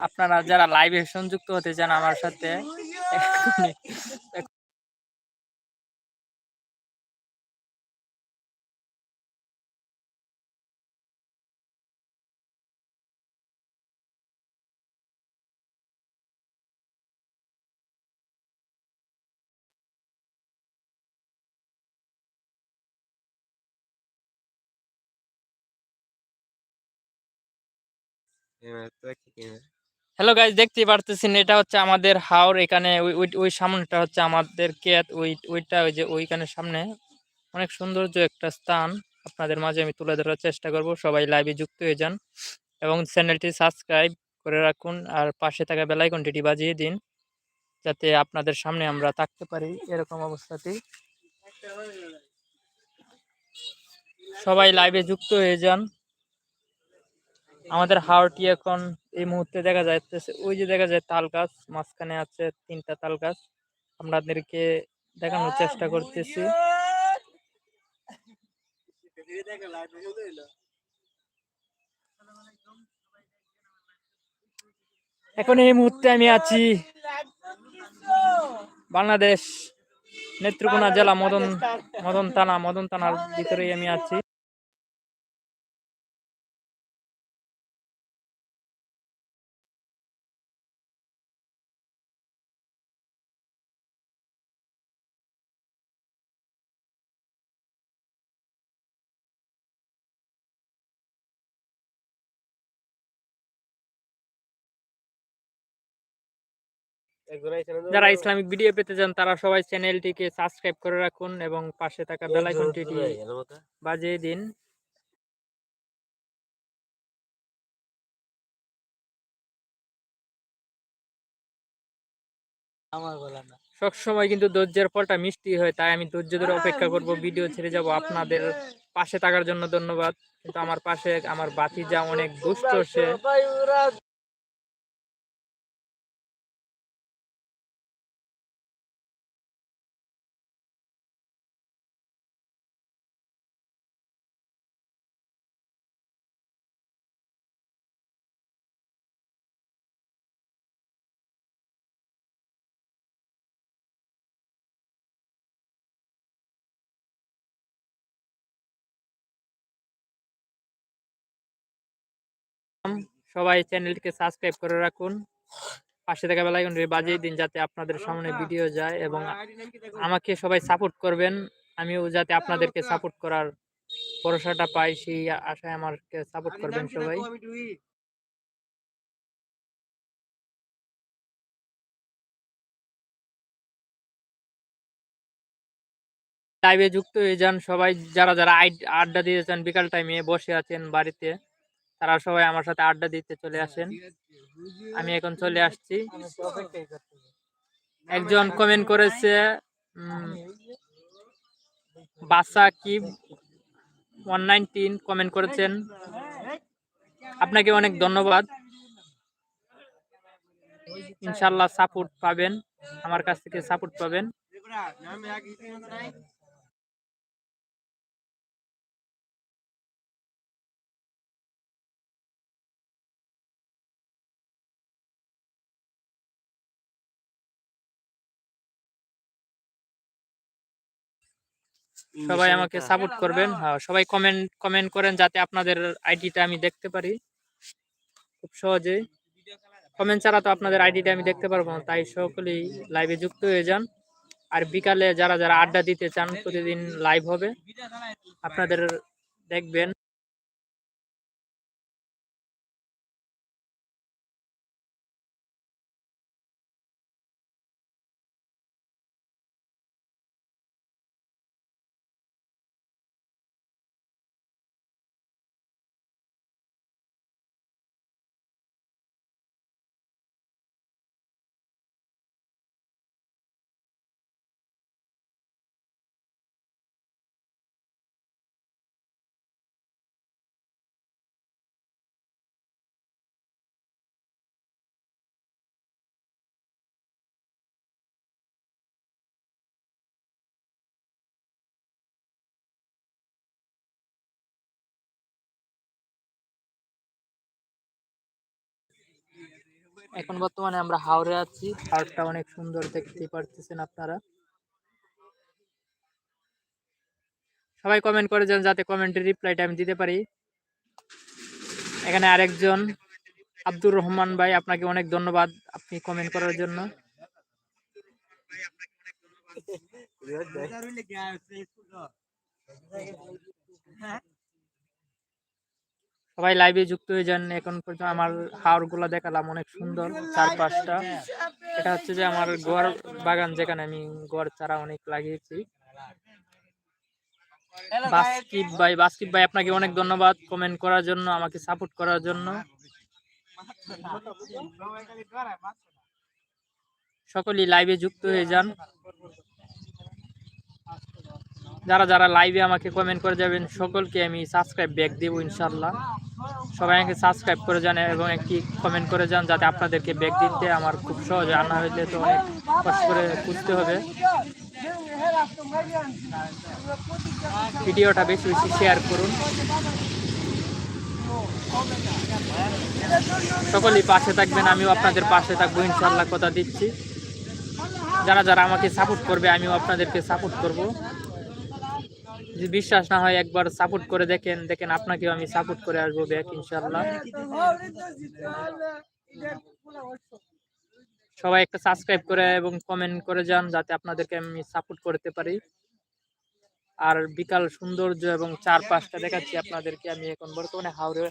আপনারা যারা লাইভে সংযুক্ত হতে চান আমার সাথে এখনই হ্যালো গাইজ দেখতেই পারতেছেন, এটা হচ্ছে আমাদের হাওর, এখানে ওই সামনেটা হচ্ছে আমাদের কেত ওই, ওইটা ওই যে ওইখানে সামনে। অনেক সৌন্দর্য একটা স্থান, আপনাদের মাঝে আমি তুলে ধরার চেষ্টা করব, সবাই লাইভে যুক্ত হয়ে যান। এবং চ্যানেলটি সাবস্ক্রাইব করে রাখুন, আর পাশে থাকা বেলাইকনটি বাজিয়ে দিন, যাতে আপনাদের সামনে আমরা থাকতে পারি এরকম অবস্থাতেই। সবাই লাইভে যুক্ত হয়ে যান। আমাদের হাওরটি এখন এই মুহূর্তে দেখা যাচ্ছে ওই যে দেখা যায় তাল গাছ, মাঝখানে আছে তিনটা তাল গাছ। আপনাদেরকে দেখানোর চেষ্টা করতেছি। এখন এই মুহূর্তে আমি আছি বাংলাদেশ নেত্রকোনা জেলা মদন মদন থানা, মদন থানার ভিতরেই আমি আছি। যারা ইসলামিক ভিডিও পেতে চান তারা সবাই চ্যানেলটিকে সাবস্ক্রাইব করে রাখুন এবং পাশে থাকা বেল আইকনটি বাজিয়ে দিন। সব সময় কিন্তু ধৈর্যের ফলটা মিষ্টি হয় তাই আমি ধৈর্য ধরে অপেক্ষা করব ভিডিও ছেড়ে যাব। আপনাদের পাশে থাকার জন্য ধন্যবাদ। কিন্তু আমার পাশে আমার বাতি যা অনেক দুষ্ট সে সবাই চ্যানেলটিকে সাবস্ক্রাইব করে রাখুন। পাশে থাকা বেলাইকনটি বাজিয়ে দিন যাতে আপনাদের সামনে ভিডিও যায় এবং আমাকে সবাই সাপোর্ট করবেন। আমিও যাতে আপনাদেরকে সাপোর্ট করার ভরসাটা পাই, সেই আশায় আমাকে সাপোর্ট করবেন সবাই। লাইভে যুক্ত হয়ে যান সবাই। যারা যারা আড্ডা দিতে চান, বিকাল টাইমে বসে আছেন বাড়িতে। তারা সবাই আমার সাথে আড্ডা দিতে চলে আসেন। আমি এখন চলে আসছি। একজন কমেন্ট করেছে বাসা কি ওয়ান নাইনটিন কমেন্ট করেছেন। আপনাকে অনেক ধন্যবাদ। ইনশাল্লাহ সাপোর্ট পাবেন। আমার কাছ থেকে সাপোর্ট পাবেন। সবাই আমাকে সাপোর্ট করবেন। হ্যাঁ, সবাই কমেন্ট কমেন্ট করেন যাতে আপনাদের আইডিটা আমি দেখতে পারি। খুব সহজে। কমেন্ট ছাড়া তো আপনাদের আইডিটা আমি দেখতে পারব না তাই সকলেই লাইভে যুক্ত হয়ে যান। আর বিকালে যারা যারা আড্ডা দিতে চান প্রতিদিন লাইভ হবে। আপনাদের দেখবেন। এখন বর্তমানে আমরা হাওড়ে আছি। হাওড়টা অনেক সুন্দর দেখতে পারতেছেন আপনারা। সবাই কমেন্ট করে যান, যাতে কমেন্টের রিপ্লাইটা আমি দিতে পারি। এখানে আরেকজন আব্দুর রহমান ভাই, আপনাকে অনেক ধন্যবাদ আপনি কমেন্ট করার জন্য। সবাই লাইভে যুক্ত হয়ে যান। এখন পর্যন্ত আমার হাওড়গুলা দেখালাম, অনেক সুন্দর চারপাশটা। এটা হচ্ছে যে আমার গোয়ার বাগান, যেখানে আমি গোয়ার চারা অনেক লাগিয়েছি। বাস্কিপ ভাই বাস্কিপ ভাই, আপনাকে অনেক ধন্যবাদ কমেন্ট করার জন্য, আমাকে সাপোর্ট করার জন্য। সকলেই লাইভে যুক্ত হয়ে যান। যারা যারা লাইভে আমাকে কমেন্ট করে যাবেন, সকলকে আমি সাবস্ক্রাইব ব্যাক দেবো ইনশাল্লাহ সবাই আমাকে সাবস্ক্রাইব করে যান এবং একটি কমেন্ট করে যান যাতে আপনাদেরকে ব্যাক দিতে আমার খুব সহজ রান্না হইলে তো অনেক কষ্ট করে খুঁজতে হবে। ভিডিওটা বেশি বেশি শেয়ার করুন। সকলেই পাশে থাকবেন, আমিও আপনাদের পাশে থাকব ইনশাল্লাহ কথা দিচ্ছি। যারা যারা আমাকে সাপোর্ট করবে, আমিও আপনাদেরকে সাপোর্ট করব। যদি বিশ্বাস না হয় একবার সাপোর্ট করে দেখেন দেখেন আপনাকেও আমি সাপোর্ট করে আসব ব্যাক ইনশাল্লাহ সবাই একটা সাবস্ক্রাইব করে এবং কমেন্ট করে যান, যাতে আপনাদেরকে আমি সাপোর্ট করতে পারি। আর বিকাল সৌন্দর্য এবং চারপাশটা দেখাচ্ছি আপনাদেরকে, আমি এখন বর্তমানে হাওড়ে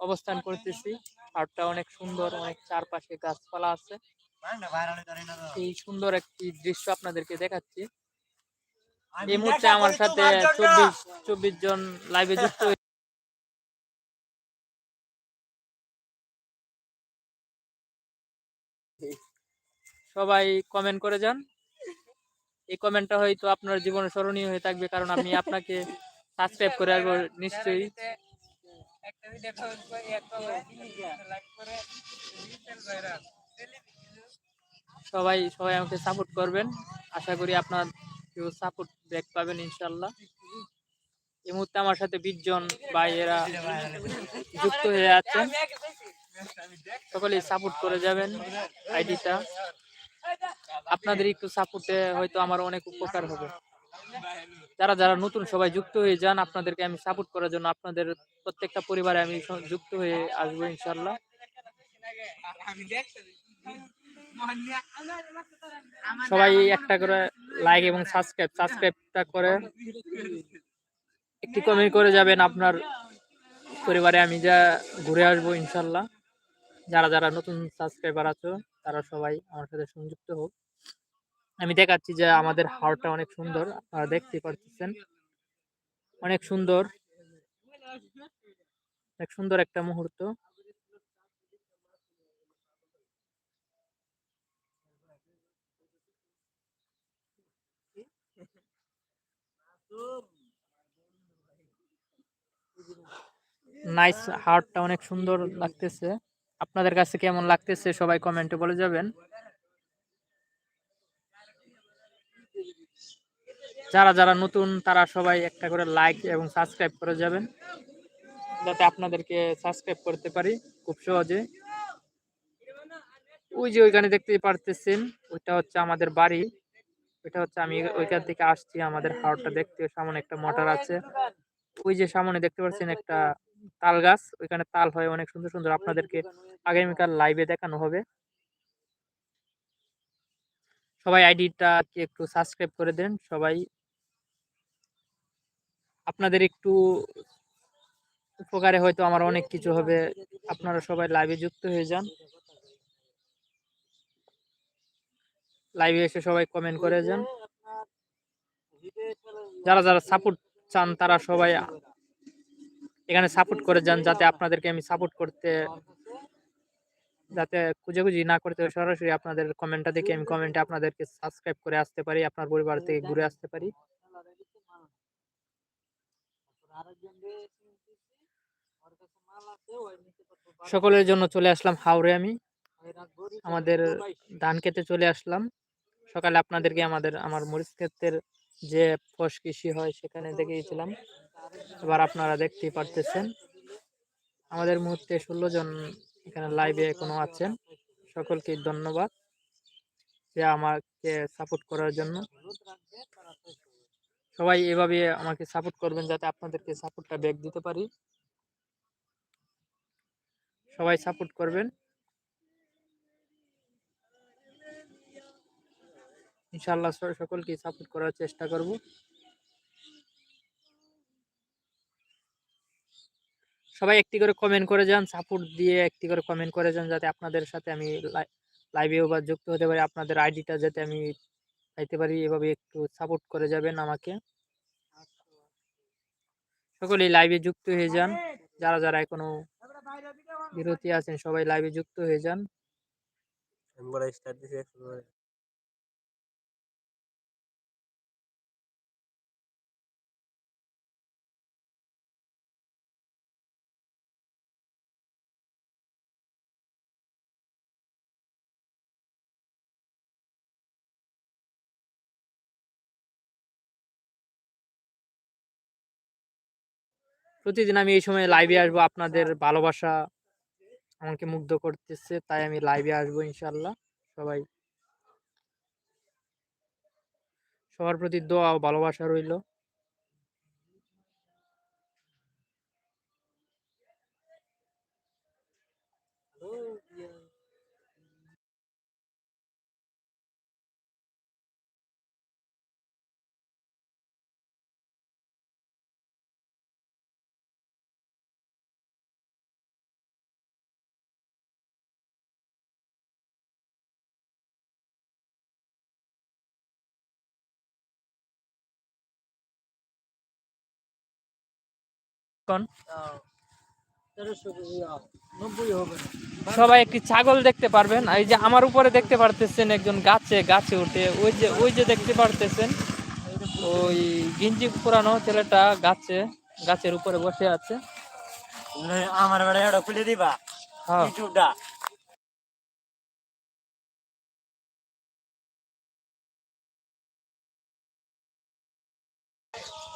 অবস্থান করতেছি। হাওড়টা অনেক সুন্দর, অনেক চারপাশে গাছপালা আছে। এই সুন্দর একটি দৃশ্য আপনাদেরকে দেখাচ্ছি। এই মুহূর্তে আমার সাথে চব্বিশ চব্বিশ জন লাইভে যুক্ত সবাই কমেন্ট করে যান। এই কমেন্টটা হয়তো আপনার জীবনে স্মরণীয় হয়ে থাকবে কারণ আমি আপনাকে সাবস্ক্রাইব করে আসব নিশ্চয়ই। সবাই সবাই আমাকে সাপোর্ট করবেন। আশা করি আপনার কেউ সাপোর্ট ব্যাক পাবেন ইনশাল্লাহ। এই মুহূর্তে আমার সাথে বিশ জন ভাইয়েরা যুক্ত হয়ে আছেন। সকলেই সাপোর্ট করে যাবেন আইডিটা। আপনাদের একটু সাপোর্টে হয়তো আমার অনেক উপকার হবে। যারা যারা নতুন সবাই যুক্ত হয়ে যান, আপনাদেরকে আমি সাপোর্ট করার জন্য আপনাদের প্রত্যেকটা পরিবারে আমি যুক্ত হয়ে আসব ইনশাল্লাহ। সবাই একটা করে লাইক এবং সাবস্ক্রাইব সাবস্ক্রাইবটা করে একটি কমেন্ট করে যাবেন আপনার পরিবারে, আমি যা ঘুরে আসব ইনশাল্লাহ। যারা যারা নতুন সাবস্ক্রাইবার আছো, তারা সবাই আমার সাথে সংযুক্ত হোক। আমি দেখাচ্ছি যে আমাদের হাওড়টা অনেক সুন্দর, আপনারা দেখতে পারতেছেন। অনেক সুন্দর। অনেক সুন্দর একটা মুহূর্ত। নাইস হার্টটা অনেক সুন্দর লাগতেছে। আপনাদের কাছে কেমন লাগতেছে সবাই কমেন্টে বলে যাবেন। যারা যারা নতুন, তারা সবাই একটা করে লাইক এবং সাবস্ক্রাইব করে যাবেন। যাতে আপনাদেরকে সাবস্ক্রাইব করতে পারি খুব সহজে। ওই যে ওইখানে দেখতে পারতেছেন, ওইটা হচ্ছে আমাদের বাড়ি। ওইটা হচ্ছে আমি ওইখান থেকে আসছি আমাদের হাওড়টা দেখতে সামনে একটা মোটর আছে। ওই যে সামনে দেখতে পাচ্ছেন একটা তাল গাছ ওইখানে তাল হয় অনেক সুন্দর সুন্দর। আপনাদেরকে আগামীকাল লাইভে দেখানো হবে। সবাই আইডিটা কি একটু সাবস্ক্রাইব করে দেন সবাই। আপনাদের একটু উপকারে হয়তো আমার অনেক কিছু হবে। আপনারা সবাই লাইভে যুক্ত হয়ে যান। লাইভে এসে সবাই কমেন্ট করে যান। যারা যারা সাপোর্ট চান তারা সবাই এখানে সাপোর্ট করে যান যাতে আপনাদেরকে আমি সাপোর্ট করতে যাতে খুঁজে না করতে সরাসরি আপনাদের কমেন্টটা দেখে আমি কমেন্টে আপনাদেরকে সাবস্ক্রাইব করে আসতে পারি আপনার পরিবার থেকে ঘুরে আসতে পারি। সকলের জন্য চলে আসলাম হাওড়ে আমি। আমাদের ধান খেতে চলে আসলাম। সকালে আপনাদেরকে আমাদের, আমার মরিচ ক্ষেতের যে ফস কৃষি হয় সেখানে দেখিয়েছিলাম। এবার আপনারা দেখতেই পারতেছেন। আমাদের মুহূর্তে ষোলো জন এখানে লাইভে এখনও আছেন। সকলকে ধন্যবাদ যে আমাকে সাপোর্ট করার জন্য। সবাই এভাবে আমাকে সাপোর্ট করবেন যাতে আপনাদেরকে সাপোর্টটা ব্যাক দিতে পারি। সবাই সাপোর্ট করবেন। ইনশাআল্লাহ স- সকলকে সাপোর্ট করার চেষ্টা করব। সবাই একটি করে কমেন্ট করে যান সাপোর্ট দিয়ে একটি করে কমেন্ট করে যান, যাতে আপনাদের সাথে আমি লাইভেও বা যুক্ত হতে পারি, আপনাদের আইডিটা যাতে আমি পাইতে পারি, এভাবে একটু সাপোর্ট করে যাবেন আমাকে। সকলেই লাইভে যুক্ত হয়ে যান, যারা যারা এখনও বিরতি আছেন, সবাই লাইভে যুক্ত হয়ে যান। প্রতিদিন আমি এই সময় লাইভে আসব। আপনাদের ভালোবাসা আমাকে মুগ্ধ করতেছে, তাই আমি লাইভে আসব ইনশাল্লাহ সবাই সবার প্রতি দোয়া ও ভালোবাসা রইল। কোন সবাই একটি ছাগল দেখতে পারবেন। এই যে আমার উপরে দেখতে পারতেছেন একজন গাছে গাছে উঠে। ওই যে ওই যে দেখতে পারতেছেন ওই গিঞ্জি পুরানো ছেলেটা গাছে গাছের উপরে বসে আছে। আমার বেড়া এটা খুলে দিবা। হ্যাঁ। ইউটিউবটা।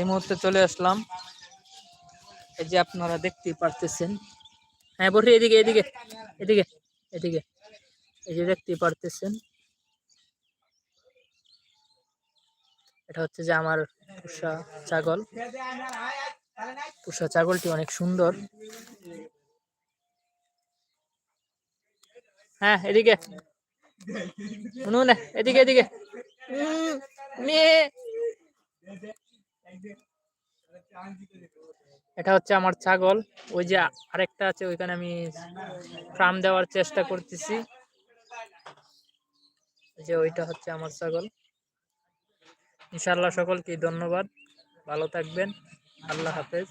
এই মুহূর্তে চলে আসলাম। এই যে আপনারা দেখতে পারতেছেন। হ্যাঁ বসে এদিকে এদিকে এদিকে এদিকে, এই যে দেখতে পারতেছেন। এটা হচ্ছে যে আমার পুষা ছাগল। পুষা ছাগলটি অনেক সুন্দর। হ্যাঁ এদিকে। শুনুন, এদিকে এদিকে। মেয়ে। এটা হচ্ছে আমার ছাগল। ওই যে আরেকটা আছে, ওইখানে আমি ফার্ম দেওয়ার চেষ্টা করতেছি। যে ওইটা হচ্ছে আমার ছাগল। ইনশাআল্লাহ সকলকে ধন্যবাদ। ভালো থাকবেন। আল্লাহ হাফেজ।